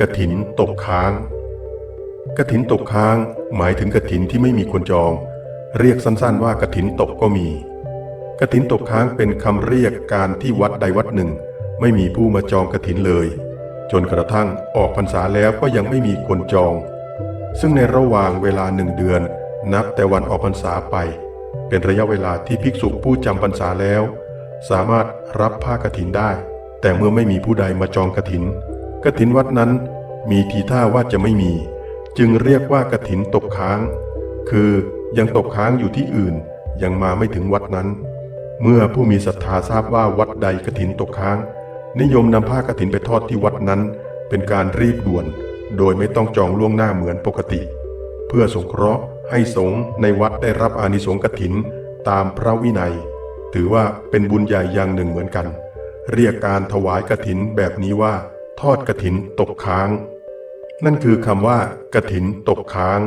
กระถินตกค้าง กระถินตกค้าง หมายถึงกระถินที่ไม่มีคนจอง เรียกสั้นๆว่ากระถินตกก็มี กระถินตกค้างเป็นคำเรียกการที่วัดใดวัดหนึ่ง ไม่มีผู้มาจองกระถินเลย จนกระทั่งออกพรรษาแล้วก็ยังไม่มีคนจอง ซึ่งในระหว่างเวลาหนึ่งเดือน นับแต่วันออกพรรษาไป เป็นระยะเวลาที่ภิกษุผู้จำพรรษาแล้ว สามารถรับผ้ากฐินได้ แต่เมื่อไม่มีผู้ใดมาจองกฐิน กฐินวัดนั้นมีทีท่าว่าจะไม่มี จึงเรียกว่ากฐินตกค้าง คือยังตกค้างอยู่ที่อื่น ยังมาไม่ถึงวัดนั้น เมื่อผู้มีศรัทธาทราบว่าวัดใดกฐินตกค้าง นิยมนำผ้ากฐินไปทอดที่วัดนั้น เป็นการรีบด่วน โดยไม่ต้องจองล่วงหน้าเหมือนปกติ เพื่อสงเคราะห์ให้สงฆ์ในวัดได้รับอานิสงส์กฐินตามพระวินัย ถือว่าเป็นบุญใหญ่อย่างหนึ่งเหมือนกัน เรียกการถวายกฐินแบบนี้ว่า ทอดกระถินตกค้าง นั่นคือคำว่ากระถินตกค้าง